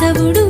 కేశవుడు